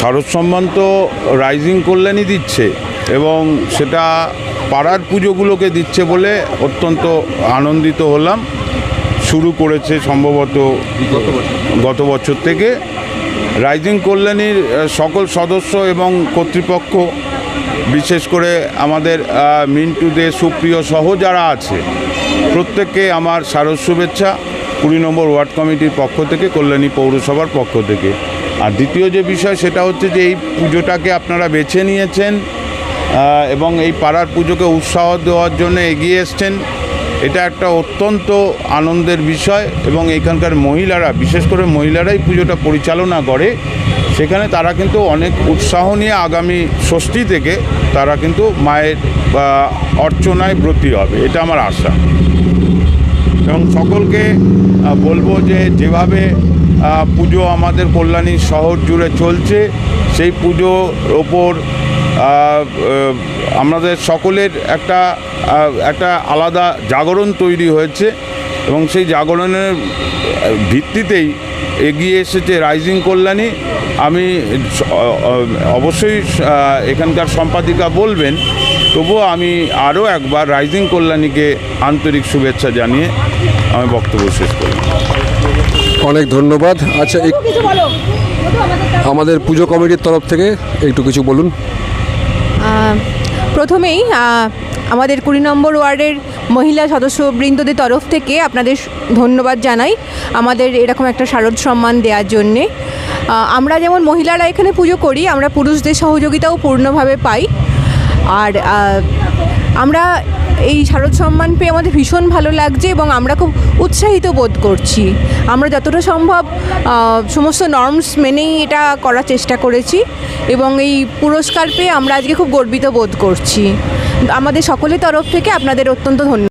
শারদ সম্মান তো রাইজিং কল্যাণই দিচ্ছে এবং সেটা পাড়ার পুজোগুলোকে দিচ্ছে বলে অত্যন্ত আনন্দিত হলাম। শুরু করেছে সম্ভবত গত বছর। থেকে। রাইজিং কল্যাণীর সকল সদস্য এবং কর্তৃপক্ষ বিশেষ করে আমাদের মিন্টু দে সুপ্রিয় সহ যারা আছে প্রত্যেককে আমার শারদ শুভেচ্ছা। কুড়ি নম্বর ওয়ার্ড কমিটির পক্ষ থেকে কল্যাণী পৌরসভার পক্ষ থেকে। আর দ্বিতীয় যে বিষয়, সেটা হচ্ছে যে এই পুজোটাকে আপনারা বেছে নিয়েছেন এবং এই পাড়ার পুজোকে উৎসাহ দেওয়ার জন্য এগিয়ে এসছেন। এটা একটা অত্যন্ত আনন্দের বিষয়, এবং এখানকার মহিলারা, বিশেষ করে মহিলারাই পুজোটা পরিচালনা করে। সেখানে তারা কিন্তু অনেক উৎসাহ নিয়ে আগামী ষষ্ঠী থেকে তারা কিন্তু মায়ের অর্চনায় ব্রতী হবে, এটা আমার আশা। এবং সকলকে বলব যে যেভাবে পুজো আমাদের কল্যাণী শহর জুড়ে চলছে। সেই পুজোর ওপর আমাদের সকলের একটা একটা আলাদা জাগরণ তৈরি হয়েছে এবং সেই জাগরণের ভিত্তিতেই এগিয়ে এসেছে রাইজিং কল্যাণী। আমি অবশ্যই এখানকার সম্পাদিকা বলবেন, তবুও আমি আরও একবার রাইজিং কল্যাণীকে আন্তরিক শুভেচ্ছা জানিয়ে আমি বক্তব্য শেষ করি অনেক ধন্যবাদ। আচ্ছা আমাদের পুজো কমিটির তরফ থেকে একটু কিছু বলুন। প্রথমেই আমাদের কুড়ি নম্বর ওয়ার্ডের মহিলা সদস্যবৃন্দদের তরফ থেকে আপনাদের ধন্যবাদ জানাই আমাদের এরকম একটা শারদ সম্মান দেওয়ার জন্যে। আমরা যেমন মহিলারা এখানে পুজো করি আমরা পুরুষদের সহযোগিতাও পূর্ণভাবে পাই। আর আমরা এই শারদ সম্মান পেয়ে আমাদের ভীষণ ভালো লাগছে এবং আমরা খুব উৎসাহিত বোধ করছি। আমরা যতটা সম্ভব সমস্ত নর্মস মেনেই এটা করার চেষ্টা করেছি এবং এই পুরস্কার পেয়ে আমরা আজকে খুব গর্বিত বোধ করছি। আমাদের সকলের তরফ থেকে আপনাদের অত্যন্ত ধন্যবাদ।